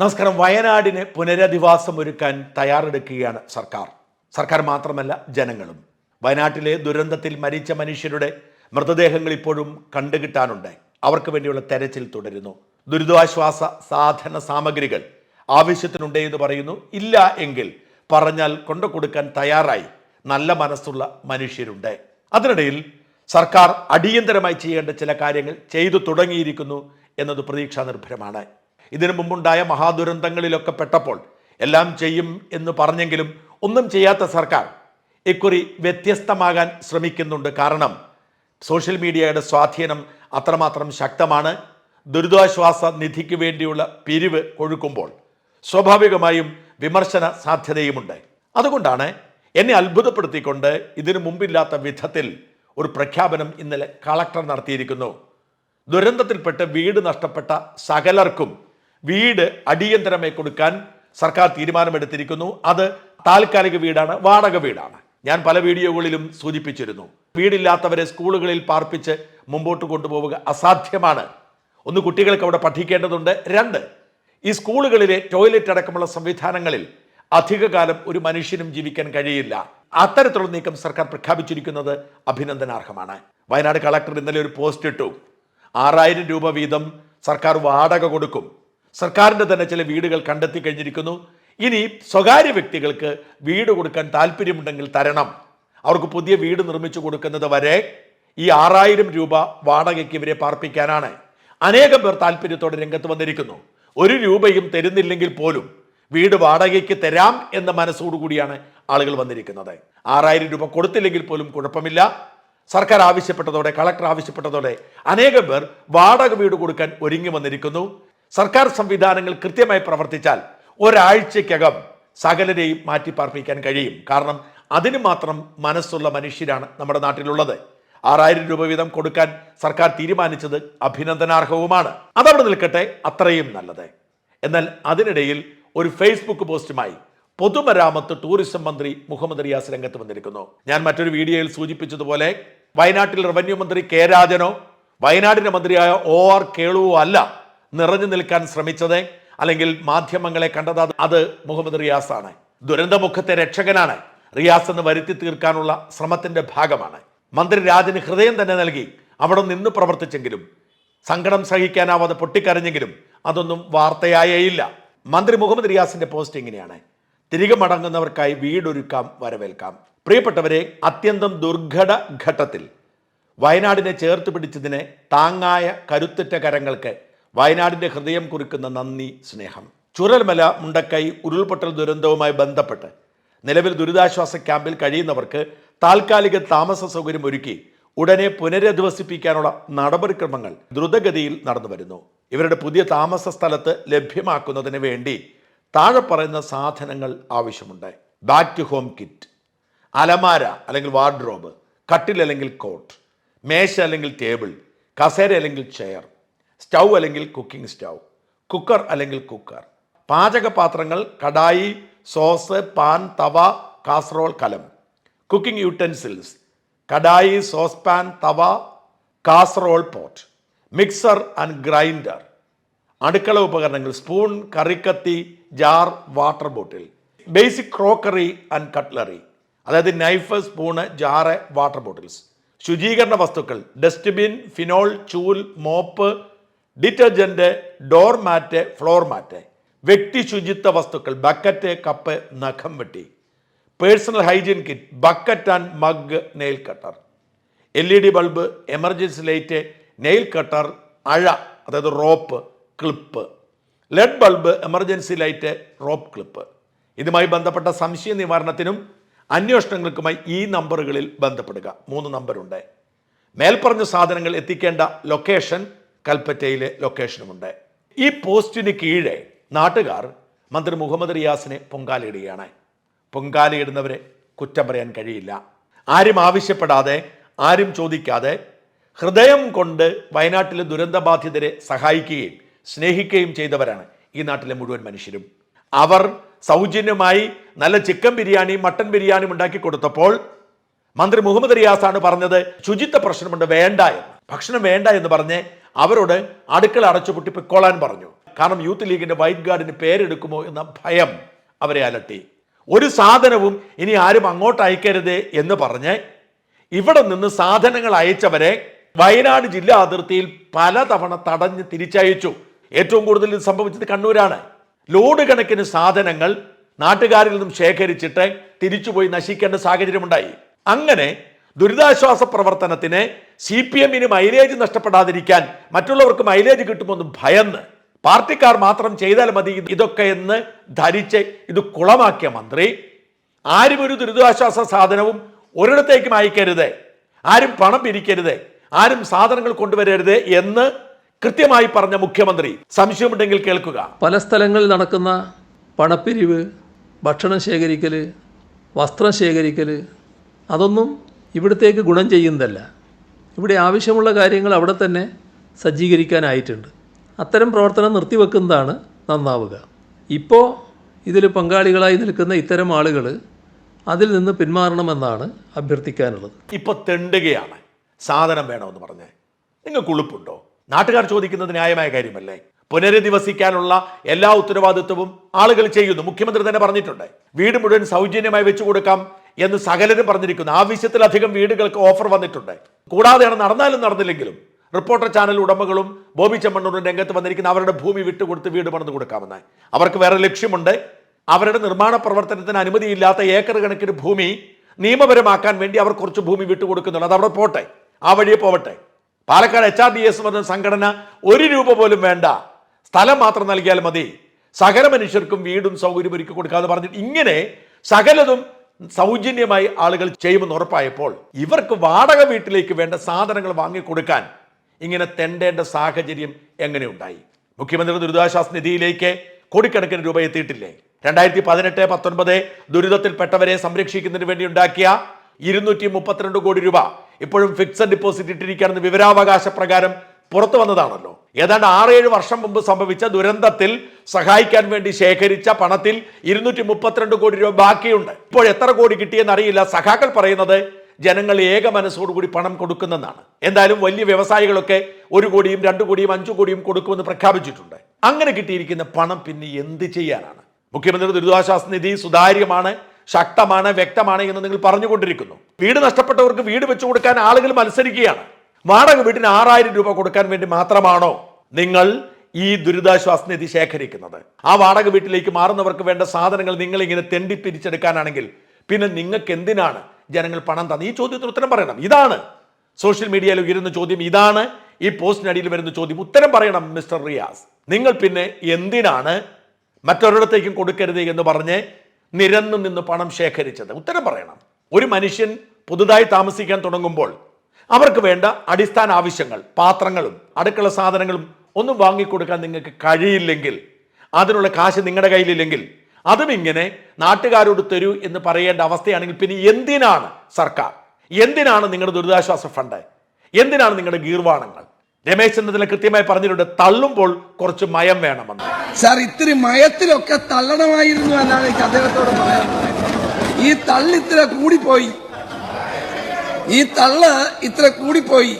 നമസ്കാരം. വയനാടിന് പുനരധിവാസം ഒരുക്കാൻ തയ്യാറെടുക്കുകയാണ് സർക്കാർ. സർക്കാർ മാത്രമല്ല ജനങ്ങളും. വയനാട്ടിലെ ദുരന്തത്തിൽ മരിച്ച മനുഷ്യരുടെ മൃതദേഹങ്ങൾ ഇപ്പോഴും കണ്ടുകിട്ടാനുണ്ട്. അവർക്ക് വേണ്ടിയുള്ള തെരച്ചിൽ തുടരുന്നു. ദുരിതാശ്വാസ സാധന സാമഗ്രികൾ ആവശ്യത്തിനുണ്ട് എന്ന് പറയുന്നു. ഇല്ല എങ്കിൽ പറഞ്ഞാൽ കൊണ്ടു കൊടുക്കാൻ തയ്യാറായി നല്ല മനസ്സുള്ള മനുഷ്യരുണ്ട്. അതിനിടയിൽ സർക്കാർ അടിയന്തരമായി ചെയ്യേണ്ട ചില കാര്യങ്ങൾ ചെയ്തു തുടങ്ങിയിരിക്കുന്നു എന്നത് പ്രതീക്ഷാ നിർഭരമാണ് ഇതിനു മുമ്പുണ്ടായ മഹാദുരന്തങ്ങളിലൊക്കെ പെട്ടപ്പോൾ എല്ലാം ചെയ്യും എന്ന് പറഞ്ഞെങ്കിലും ഒന്നും ചെയ്യാത്ത സർക്കാർ ഇക്കുറി വ്യത്യസ്തമാകാൻ ശ്രമിക്കുന്നുണ്ട്. കാരണം സോഷ്യൽ മീഡിയയുടെ സ്വാധീനം അത്രമാത്രം ശക്തമാണ്. ദുരിതാശ്വാസ നിധിക്ക് വേണ്ടിയുള്ള പിരിവ് കൊഴുക്കുമ്പോൾ സ്വാഭാവികമായും വിമർശന സാധ്യതയുമുണ്ട്. അതുകൊണ്ടാണ് എന്നെ അത്ഭുതപ്പെടുത്തിക്കൊണ്ട് ഇതിനു മുമ്പില്ലാത്ത വിധത്തിൽ ഒരു പ്രഖ്യാപനം ഇന്നലെ കളക്ടർ നടത്തിയിരിക്കുന്നു. ദുരന്തത്തിൽപ്പെട്ട് വീട് നഷ്ടപ്പെട്ട സകലർക്കും വീട് അടിയന്തരമായി കൊടുക്കാൻ സർക്കാർ തീരുമാനമെടുത്തിരിക്കുന്നു. അത് താൽക്കാലിക വീടാണ് വാടക വീടാണ്. ഞാൻ പല വീഡിയോകളിലും സൂചിപ്പിച്ചിരുന്നു. വീടില്ലാത്തവരെ സ്കൂളുകളിൽ പാർപ്പിച്ച് മുമ്പോട്ട് കൊണ്ടുപോവുക അസാധ്യമാണ്. ഒന്ന് കുട്ടികൾക്ക് അവിടെ പഠിക്കേണ്ടതുണ്ട്. രണ്ട് ഈ സ്കൂളുകളിലെ ടോയ്ലറ്റ് അടക്കമുള്ള സംവിധാനങ്ങളിൽ അധികകാലം ഒരു മനുഷ്യനും ജീവിക്കാൻ കഴിയില്ല. അത്തരത്തിലുള്ള നീക്കം സർക്കാർ പ്രഖ്യാപിച്ചിരിക്കുന്നത് അഭിനന്ദനാർഹമാണ്. വയനാട് കളക്ടർ ഇന്നലെ ഒരു പോസ്റ്റ് ഇട്ടു. ആറായിരം രൂപ വീതം സർക്കാർ വാടക കൊടുക്കും. സർക്കാരിന്റെ തന്നെ ചില വീടുകൾ കണ്ടെത്തി കഴിഞ്ഞിരിക്കുന്നു. ഇനി സ്വകാര്യ വ്യക്തികൾക്ക് വീട് കൊടുക്കാൻ താല്പര്യമുണ്ടെങ്കിൽ തരണം. അവർക്ക് പുതിയ വീട് നിർമ്മിച്ചു കൊടുക്കുന്നത് വരെ ഈ ആറായിരം രൂപ വാടകയ്ക്ക് ഇവരെ പാർപ്പിക്കാനാണ്. അനേകം പേർ താല്പര്യത്തോടെ രംഗത്ത് വന്നിരിക്കുന്നു. ഒരു രൂപയും തരുന്നില്ലെങ്കിൽ പോലും വീട് വാടകയ്ക്ക് തരാം എന്ന മനസ്സോടുകൂടിയാണ് ആളുകൾ വന്നിരിക്കുന്നത്. ആറായിരം രൂപ കൊടുത്തില്ലെങ്കിൽ പോലും കുഴപ്പമില്ല. സർക്കാർ ആവശ്യപ്പെട്ടതോടെ കളക്ടർ ആവശ്യപ്പെട്ടതോടെ അനേകം പേർ വാടക വീട് കൊടുക്കാൻ ഒരുങ്ങി വന്നിരിക്കുന്നു. സർക്കാർ സംവിധാനങ്ങൾ കൃത്യമായി പ്രവർത്തിച്ചാൽ ഒരാഴ്ചക്കകം സകലരെയും മാറ്റിപ്പാർപ്പിക്കാൻ കഴിയും. കാരണം അതിന് മാത്രം മനസ്സുള്ള മനുഷ്യരാണ് നമ്മുടെ നാട്ടിലുള്ളത്. ആറായിരം രൂപ വീതം കൊടുക്കാൻ സർക്കാർ തീരുമാനിച്ചത് അഭിനന്ദനാർഹവുമാണ്. അതവിടെ നിൽക്കട്ടെ അത്രയും നല്ലത്. എന്നാൽ അതിനിടയിൽ ഒരു ഫേസ്ബുക്ക് പോസ്റ്റുമായി പൊതുമരാമത്ത് ടൂറിസം മന്ത്രി മുഹമ്മദ് റിയാസ് രംഗത്ത് വന്നിരിക്കുന്നു. ഞാൻ മറ്റൊരു വീഡിയോയിൽ സൂചിപ്പിച്ചതുപോലെ വയനാട്ടിൽ റവന്യൂ മന്ത്രി കെ രാജനോ വയനാടിന്റെ മന്ത്രിയായ ഒ ആർ കേളുവോ അല്ല. നിറഞ്ഞു നിൽക്കാൻ ശ്രമിച്ചത് അല്ലെങ്കിൽ മാധ്യമങ്ങളെ കണ്ടത് അത് മുഹമ്മദ് റിയാസ് ആണ് ദുരന്തമുഖത്തെ രക്ഷകനാണ്. റിയാസ് എന്ന് വരുത്തി തീർക്കാനുള്ള ശ്രമത്തിന്റെ ഭാഗമാണ്. മന്ത്രി രാജന് ഹൃദയം തന്നെ നൽകി അവിടെ നിന്ന് പ്രവർത്തിച്ചെങ്കിലും സങ്കടം സഹിക്കാനാവാതെ പൊട്ടിക്കരഞ്ഞെങ്കിലും അതൊന്നും വാർത്തയായേയില്ല. മന്ത്രി മുഹമ്മദ് റിയാസിന്റെ പോസ്റ്റ് ഇങ്ങനെയാണ്. തിരികെ മടങ്ങുന്നവർക്കായി വീടൊരുക്കാം വരവേൽക്കാം. പ്രിയപ്പെട്ടവരെ അത്യന്തം ദുർഘട ഘട്ടത്തിൽ വയനാടിനെ ചേർത്ത് പിടിച്ചതിന് താങ്ങായ കരുത്തുറ്റ കരങ്ങൾക്ക് വയനാടിന്റെ ഹൃദയം കുറിക്കുന്ന നന്ദി സ്നേഹം. ചുരൽമല മുണ്ടക്കൈ ഉരുൾപൊട്ടൽ ദുരന്തവുമായി ബന്ധപ്പെട്ട് നിലവിൽ ദുരിതാശ്വാസ ക്യാമ്പിൽ കഴിയുന്നവർക്ക് താൽക്കാലിക താമസ സൗകര്യം ഒരുക്കി ഉടനെ പുനരധിവസിപ്പിക്കാനുള്ള നടപടിക്രമങ്ങൾ ദ്രുതഗതിയിൽ നടന്നു വരുന്നു. ഇവരുടെ പുതിയ താമസ സ്ഥലത്ത് ലഭ്യമാക്കുന്നതിന് വേണ്ടി താഴെ പറയുന്ന സാധനങ്ങൾ ആവശ്യമുണ്ട്. ബാക്ക് ടു ഹോം കിറ്റ് അലമാര അല്ലെങ്കിൽ വാർഡ്രോബ് കട്ടിൽ അല്ലെങ്കിൽ കോട്ട് മേശ അല്ലെങ്കിൽ ടേബിൾ കസേര അല്ലെങ്കിൽ ചെയർ സ്റ്റൗ അല്ലെങ്കിൽ കുക്കിംഗ് സ്റ്റൗ കുക്കർ അല്ലെങ്കിൽ cooker പാചകപാത്രങ്ങൾ kadai sauce pan tawa casserole കലം cooking utensils kadai sauce pan tawa casserole pot mixer and grinder അടുക്കള ഉപകരണങ്ങൾ spoon കറിക്കത്തി jar water bottle basic crockery and cutlery അതായത് knife spoon jar water bottles ശുചീകരണ വസ്തുക്കൾ dustbin phenol ചൂൽ mop detergent door mat floor mat. വ്യക്തി ശുചിത്വ വസ്തുക്കൾ bucket cup നഖം വെട്ടി. Personal hygiene kit bucket and mug nail cutter. L E D bulb emergency light nail cutter അഴ അതായത് rope clip. LED bulb emergency light rope clip. ഇതുമായി ബന്ധപ്പെട്ട സംശയ നിവാരണത്തിനും അന്വേഷണങ്ങൾക്കുമായി ഈ നമ്പറുകളിൽ ബന്ധപ്പെടുക. മൂന്ന് നമ്പറുണ്ട് മേൽപ്പറഞ്ഞ സാധനങ്ങൾ എത്തിക്കേണ്ട ലൊക്കേഷൻ കൽപ്പറ്റയിലെ ലൊക്കേഷനുമുണ്ട് ഈ പോസ്റ്റിന് കീഴെ നാട്ടുകാർ മന്ത്രി മുഹമ്മദ് റിയാസിനെ പൊങ്കാലയിടുകയാണ്. പൊങ്കാലയിടുന്നവരെ കുറ്റം പറയാൻ കഴിയില്ല. ആരും ആവശ്യപ്പെടാതെ ആരും ചോദിക്കാതെ ഹൃദയം കൊണ്ട് വയനാട്ടിലെ ദുരന്തബാധിതരെ സഹായിക്കുകയും സ്നേഹിക്കുകയും ചെയ്തവരാണ് ഈ നാട്ടിലെ മുഴുവൻ മനുഷ്യരും. അവർ സൗജന്യമായി നല്ല ചിക്കൻ ബിരിയാണിയും മട്ടൻ ബിരിയാണിയും ഉണ്ടാക്കി കൊടുത്തപ്പോൾ മന്ത്രി മുഹമ്മദ് റിയാസാണ് പറഞ്ഞത് ശുചിത്വ പ്രശ്നമുണ്ട് വേണ്ട എന്ന്. ഭക്ഷണം വേണ്ട എന്ന് പറഞ്ഞ് അവരോട് അടുക്കള അടച്ചുപൂട്ടി പൊയ്ക്കോളാൻ പറഞ്ഞു. കാരണം യൂത്ത് ലീഗിന്റെ വൈറ്റ് ഗാർഡിന് പേരെടുക്കുമോ എന്ന ഭയം അവരെ അലട്ടി. ഒരു സാധനവും ഇനി ആരും അങ്ങോട്ട് അയക്കരുത് എന്ന് പറഞ്ഞ് ഇവിടെ നിന്ന് സാധനങ്ങൾ അയച്ചവരെ വയനാട് ജില്ലാ അതിർത്തിയിൽ പലതവണ തടഞ്ഞ് തിരിച്ചയച്ചു. ഏറ്റവും കൂടുതൽ ഇത് സംഭവിച്ചത് കണ്ണൂരാണ്. ലോഡ് കണക്കിന് സാധനങ്ങൾ നാട്ടുകാരിൽ നിന്നും ശേഖരിച്ചിട്ട് തിരിച്ചുപോയി നശിക്കേണ്ട സാഹചര്യമുണ്ടായി. അങ്ങനെ ദുരിതാശ്വാസ പ്രവർത്തനത്തിന് സി പി എമ്മിന് മൈലേജ് നഷ്ടപ്പെടാതിരിക്കാൻ മറ്റുള്ളവർക്ക് മൈലേജ് കിട്ടുമെന്ന് ഭയന്ന് പാർട്ടിക്കാർ മാത്രം ചെയ്താൽ മതി ഇതൊക്കെ എന്ന് ധരിച്ച് ഇത് കുളമാക്കിയ മന്ത്രി. ആരും ഒരു ദുരിതാശ്വാസ സാധനവും ഒരിടത്തേക്കും അയക്കരുത്. ആരും പണം പിരിക്കരുത്. ആരും സാധനങ്ങൾ കൊണ്ടുവരരുത് എന്ന് കൃത്യമായി പറഞ്ഞ മുഖ്യമന്ത്രി. സംശയമുണ്ടെങ്കിൽ കേൾക്കുക. പല സ്ഥലങ്ങളിൽ നടക്കുന്ന പണപ്പിരിവ് ഭക്ഷണം ശേഖരിക്കൽ വസ്ത്രം ശേഖരിക്കൽ അതൊന്നും ഇവിടത്തേക്ക് ഗുണം ചെയ്യുന്നതല്ല. ഇവിടെ ആവശ്യമുള്ള കാര്യങ്ങൾ അവിടെ തന്നെ സജ്ജീകരിക്കാനായിട്ടുണ്ട്. അത്തരം പ്രവർത്തനം നിർത്തിവെക്കുന്നതാണ് നന്നാവുക. ഇപ്പോൾ ഇതിൽ പങ്കാളികളായി നിൽക്കുന്ന ഇത്തരം ആളുകൾ അതിൽ നിന്ന് പിന്മാറണമെന്നാണ് അഭ്യർത്ഥിക്കാനുള്ളത്. ഇപ്പോൾ തെണ്ടുകയാണ്. സാധനം വേണമെന്ന് പറഞ്ഞേ. നിങ്ങൾക്ക് ഉളുപ്പുണ്ടോ? നാട്ടുകാർ ചോദിക്കുന്നത് ന്യായമായ കാര്യമല്ലേ? പുനരധിവസിക്കാനുള്ള എല്ലാ ഉത്തരവാദിത്വവും ആളുകൾ ചെയ്യുന്നു. മുഖ്യമന്ത്രി തന്നെ പറഞ്ഞിട്ടുണ്ട്. വീട് മുഴുവൻ സൗജന്യമായി വെച്ചു കൊടുക്കാം. എന്ന് സകലരും പറഞ്ഞിരിക്കുന്നു. ആവശ്യത്തിലധികം വീടുകൾക്ക് ഓഫർ വന്നിട്ടുണ്ട്. കൂടാതെയാണ് നടന്നാലും നടന്നില്ലെങ്കിലും റിപ്പോർട്ടർ ചാനൽ ഉടമകളും ബോബി ചെമ്മണ്ണൂരും രംഗത്ത് വന്നിരിക്കുന്ന അവരുടെ ഭൂമി വിട്ടുകൊടുത്ത് വീട് പണിത് കൊടുക്കാമെന്ന് അവർക്ക് വേറെ ലക്ഷ്യമുണ്ട്. അവരുടെ നിർമ്മാണ പ്രവർത്തനത്തിന് അനുമതിയില്ലാത്ത ഏക്കർ കണക്കിന് ഭൂമി നിയമപരമാക്കാൻ വേണ്ടി അവർ കുറച്ച് ഭൂമി വിട്ടുകൊടുക്കുന്നുണ്ട്. അത് അവിടെ പോട്ടെ. ആ വഴിയെ പോവട്ടെ. Palakkad H R D S പറഞ്ഞ സംഘടന ഒരു രൂപ പോലും വേണ്ട. സ്ഥലം മാത്രം നൽകിയാൽ മതി. സകല മനുഷ്യർക്കും വീടും സൗകര്യം ഒരുക്കി കൊടുക്കാതെ പറഞ്ഞിട്ട് ഇങ്ങനെ സകലതും സൗജന്യമായി ആളുകൾ ചെയ്യുമെന്ന് ഉറപ്പായപ്പോൾ ഇവർക്ക് വാടക വീട്ടിലേക്ക് വേണ്ട സാധനങ്ങൾ വാങ്ങിക്കൊടുക്കാൻ ഇങ്ങനെ തെണ്ടേണ്ട സാഹചര്യം എങ്ങനെയുണ്ടായി? മുഖ്യമന്ത്രിയുടെ ദുരിതാശ്വാസ നിധിയിലേക്ക് കോടിക്കണക്കിന് രൂപ എത്തിയിട്ടില്ലേ? രണ്ടായിരത്തി പതിനെട്ട് പത്തൊൻപത് ദുരിതത്തിൽപ്പെട്ടവരെ സംരക്ഷിക്കുന്നതിന് വേണ്ടി ഉണ്ടാക്കിയ ഇരുന്നൂറ്റി മുപ്പത്തിരണ്ട് കോടി രൂപ ഇപ്പോഴും ഫിക്സഡ് ഡിപ്പോസിറ്റ് ഇട്ടിരിക്കുകയാണെന്ന് വിവരാവകാശ പ്രകാരം പുറത്തു വന്നതാണല്ലോ. ഏതാണ്ട് ആറേഴ് വർഷം മുമ്പ് സംഭവിച്ച ദുരന്തത്തിൽ സഹായിക്കാൻ വേണ്ടി ശേഖരിച്ച പണത്തിൽ ഇരുന്നൂറ്റി മുപ്പത്തിരണ്ട് കോടി രൂപ ബാക്കിയുണ്ട്. ഇപ്പോൾ എത്ര കോടി കിട്ടിയെന്ന് അറിയില്ല സഖാക്കൾ പറയുന്നത് ജനങ്ങൾ ഏക മനസ്സോടുകൂടി പണം കൊടുക്കുന്നെന്നാണ്. എന്തായാലും വലിയ വ്യവസായികളൊക്കെ ഒരു കോടിയും രണ്ടു കോടിയും അഞ്ചു കോടിയും കൊടുക്കുമെന്ന് പ്രഖ്യാപിച്ചിട്ടുണ്ട്. അങ്ങനെ കിട്ടിയിരിക്കുന്ന പണം പിന്നെ എന്ത് ചെയ്യാനാണ്? മുഖ്യമന്ത്രി ദുരിതാശ്വാസ നിധി സുതാര്യമാണ് ശക്തമാണ് വ്യക്തമാണ് എന്ന് നിങ്ങൾ പറഞ്ഞുകൊണ്ടിരിക്കുന്നു. വീട് നഷ്ടപ്പെട്ടവർക്ക് വീട് വെച്ചു കൊടുക്കാൻ ആളുകൾ മത്സരിക്കുകയാണ്. വാടക വീട്ടിന് ആറായിരം രൂപ കൊടുക്കാൻ വേണ്ടി മാത്രമാണോ നിങ്ങൾ ഈ ദുരിതാശ്വാസ നിധി ശേഖരിക്കുന്നത്. ആ വാടക വീട്ടിലേക്ക് മാറുന്നവർക്ക് വേണ്ട സാധനങ്ങൾ നിങ്ങൾ ഇങ്ങനെ തെണ്ടി പിരിച്ചെടുക്കാനാണെങ്കിൽ പിന്നെ നിങ്ങൾക്ക് എന്തിനാണ് ജനങ്ങൾ പണം തന്നെ ഈ ചോദ്യത്തിന് ഉത്തരം പറയണം. ഇതാണ്. സോഷ്യൽ മീഡിയയിൽ ഉയരുന്ന ചോദ്യം ഇതാണ്. ഈ പോസ്റ്റിനടിയിൽ വരുന്ന ചോദ്യം ഉത്തരം പറയണം മിസ്റ്റർ റിയാസ്. നിങ്ങൾ പിന്നെ എന്തിനാണ് മറ്റൊരിടത്തേക്കും കൊടുക്കരുത് എന്ന് പറഞ്ഞ് നിരന്നു നിന്ന് പണം ശേഖരിച്ചത്? ഉത്തരം പറയണം. ഒരു മനുഷ്യൻ പുതുതായി താമസിക്കാൻ തുടങ്ങുമ്പോൾ അവർക്ക് വേണ്ട അടിസ്ഥാന ആവശ്യങ്ങൾ പാത്രങ്ങളും അടുക്കള സാധനങ്ങളും ഒന്നും വാങ്ങിക്കൊടുക്കാൻ നിങ്ങൾക്ക് കഴിയില്ലെങ്കിൽ അതിനുള്ള കാശ് നിങ്ങളുടെ കയ്യിലില്ലെങ്കിൽ അതും ഇങ്ങനെ നാട്ടുകാരോട് തരൂ എന്ന് പറയേണ്ട അവസ്ഥയാണെങ്കിൽ പിന്നെ എന്തിനാണ് സർക്കാർ? എന്തിനാണ് നിങ്ങളുടെ ദുരിതാശ്വാസ ഫണ്ട്? എന്തിനാണ് നിങ്ങളുടെ ഗീർവാണങ്ങൾ? രമേശ് ചെന്നിത്തല കൃത്യമായി പറഞ്ഞിട്ടുണ്ട് തള്ളുമ്പോൾ കുറച്ച് മയം വേണമെന്ന്. സാർ ഇത്തിരി മയത്തിലൊക്കെ തള്ളണമായിരുന്നു എന്നാണ് അദ്ദേഹത്തോട് പറയാൻ ഈ തള്ളിത്തിര കൂടിപ്പോയി. ഈ തള്ള ഇത്ര കൂടിപ്പോയി.